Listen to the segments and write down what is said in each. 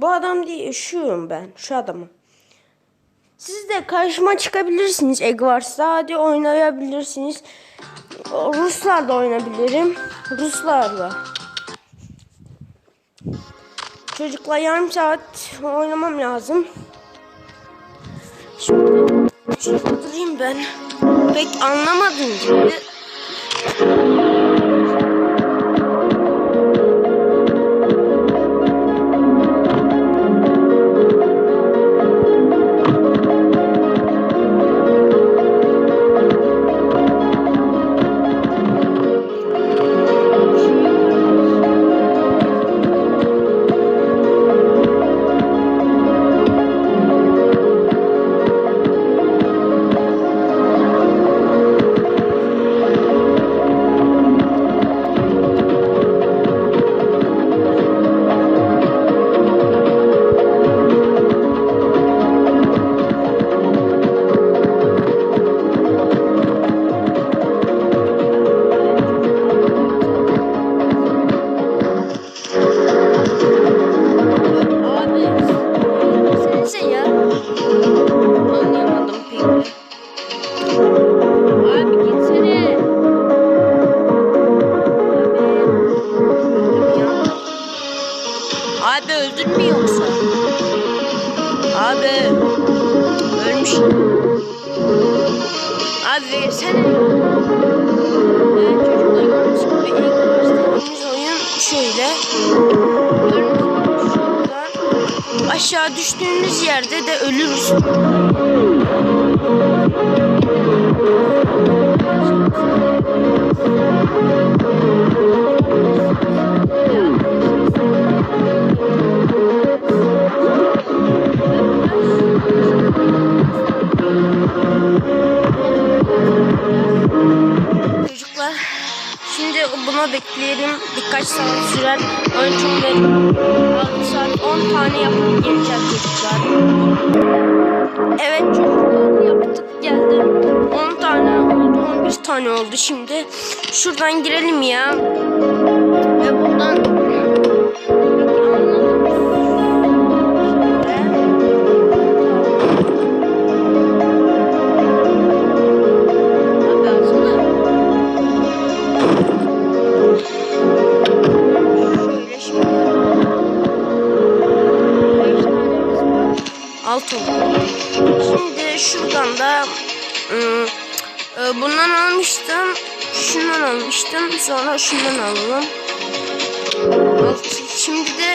Bu adam değil şuyum ben. Şu adamım. Siz de karşıma çıkabilirsiniz Egg varsa. Hadi oynayabilirsiniz. Ruslar da oynayabilirim. Ruslarla. Çocukla yarım saat oynamam lazım. Şimdi şurada durayım ben. Pek anlamadım gibi. Öldün mü yoksa? Abi. Ölmüş. Abi versene. Evet çocuklar gördüğünüz gibi ilk başladığımız oyun şöyle. Aşağı düştüğümüz yerde de ölürüz. 5 saat süren öncümleri 6 saat 10 tane yapıp geleceğim çocuklar. Evet çocuklar yaptık geldi. 10 tane oldu 11 tane oldu şimdi. Şuradan girelim ya. Almıştım. Sonra şundan alalım. Şimdi de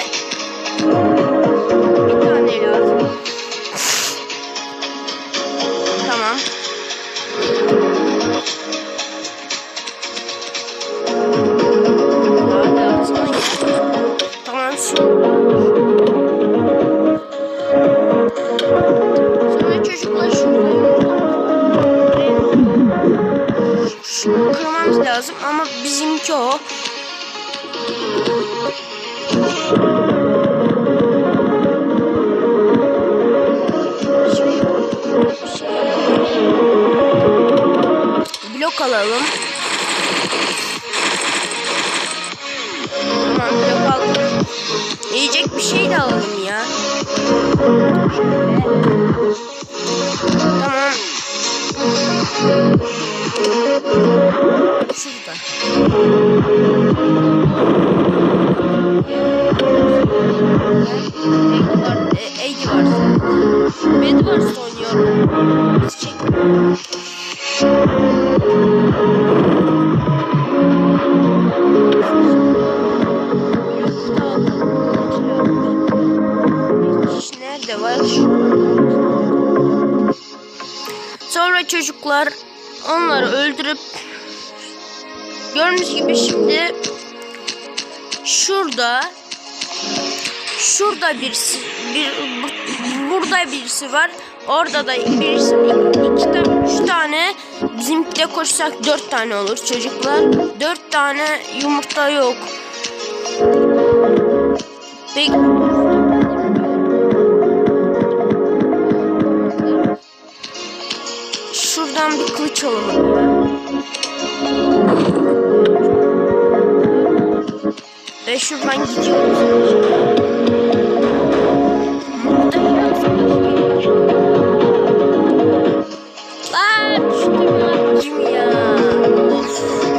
lazım ama bizimki o. Blok alalım. Tamam blok aldık. Yiyecek bir şey de alalım ya. Şöyle. Tamam. Şurada. Edward oynuyorum. Biz çek. Hiç nerede var? Sonra çocuklar onları öldürüp gördüğünüz gibi şimdi şurada şurada birisi bir bu- burada birisi var. Orada da birisi iki tane üç tane bizimkide koşsak dört tane olur çocuklar. Dört tane yumurta yok. Peki şuradan bir kılıç alalım ya. Ve şuradan gidiyoruz.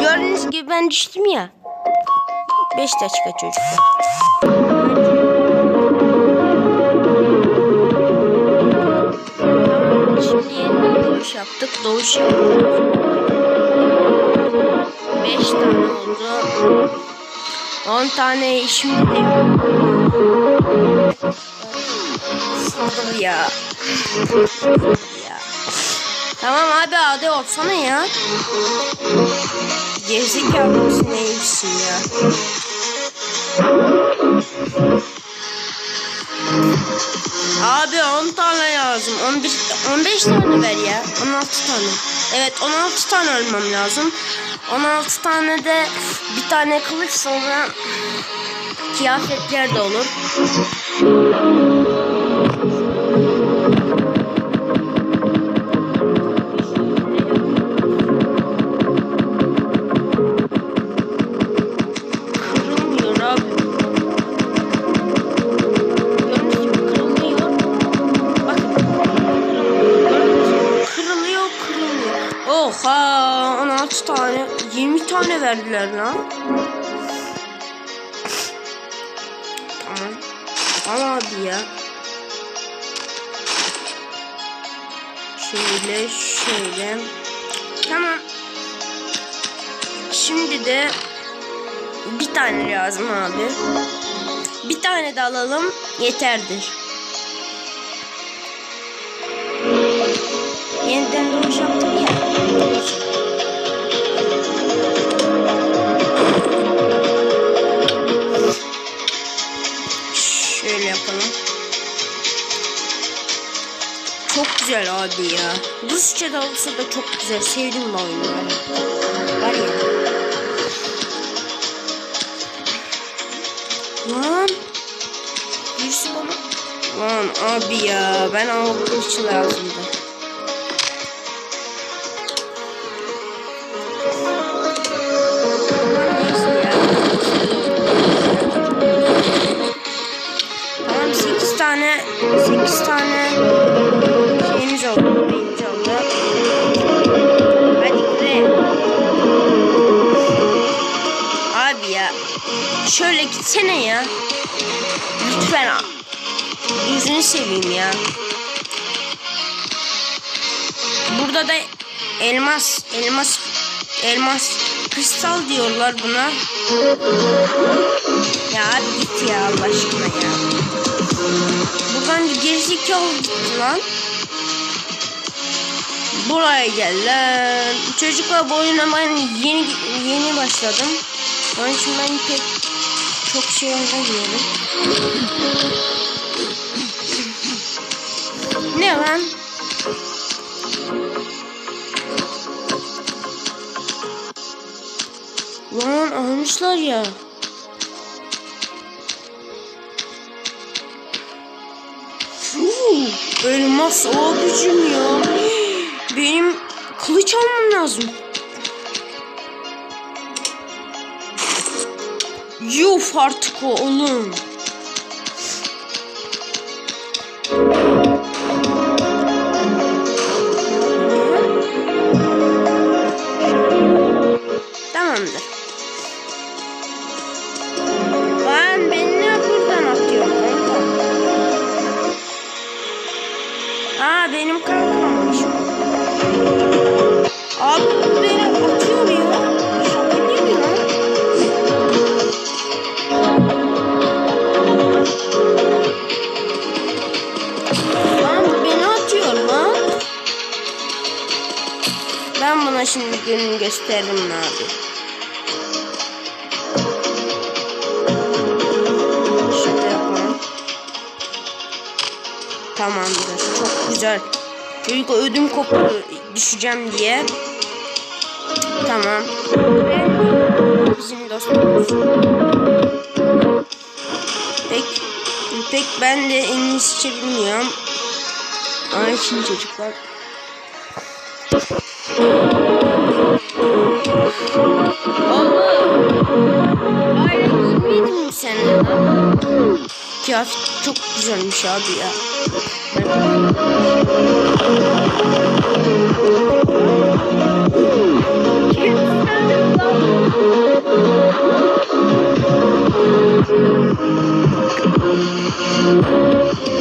Gördüğünüz gibi ben düştüm ya. 5 dakika çocuklar. Şimdi yeniden doğuş yaptık. Doğuş yaptık. 10 tane Sabır ya. ya. Tamam abi hadi olsana ya. Gerizekalı mısın neymişsin ya? Abi 10 tane lazım. 11 15 tane ver ya. 16 tane. Evet 16 tane ölmem lazım. 16 tane de bir tane kılıç sonra kıyafetler de olur. Oha! 16 tane, 20 tane verdiler lan. Tamam. Al abi ya. Şöyle, şöyle. Tamam. Şimdi de bir tane lazım abi. Bir tane de alalım yeterdir. Yeniden doğuş yaptık Çok güzel abi ya. Rusça da olsa da çok güzel. Sevdim bu oyunu. Var ya. Lan. Birisi bana. Lan abi ya. Ben aldım için lazımdı. Tamam 8 tane 8 tane Şöyle gitsene ya. Lütfen. Yüzünü seveyim ya. Burada da elmas, elmas, elmas, kristal diyorlar buna. Ya abi git ya Allah aşkına ya. Buradan gerizekalı gitti lan. Buraya gel lan. Çocuklar bu oyuna ben yeni yeni başladım. Onun için ben pek çok şey oynamıyorum. Ne lan? Lan almışlar ya. Fuh, elmas abicim ya. Benim kılıç almam lazım. Yuh artık oğlum. Tamamdır. Buna şimdi gününü gösteririm abi. Şöyle yapalım. Tamamdır. Çok güzel. Çocuk ödüm koptu düşeceğim diye. Tamam. Bizim dostumuz. Pek, pek ben de İngilizce bilmiyorum. Ay şimdi çocuklar. Sen ya? Kıyafet çok güzelmiş abi ya.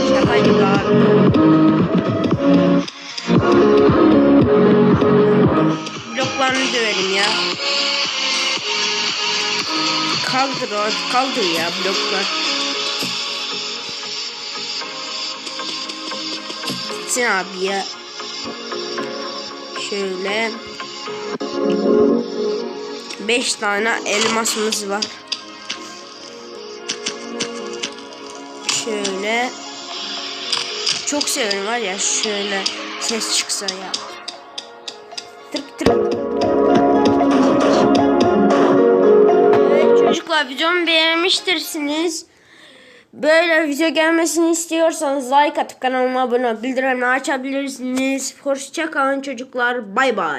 Şakaydı abi. Bloklarını döverim ya. Kaldır o, kaldır ya bloklar. Gitsin abi ya. Şöyle. Beş tane elmasımız var. Şöyle. Çok severim var ya şöyle ses çıksa ya. Çocuklar videomu beğenmiştirsiniz. Böyle video gelmesini istiyorsanız like atıp kanalıma abone olup bildirimleri açabilirsiniz. Hoşça kalın çocuklar. Bay bay.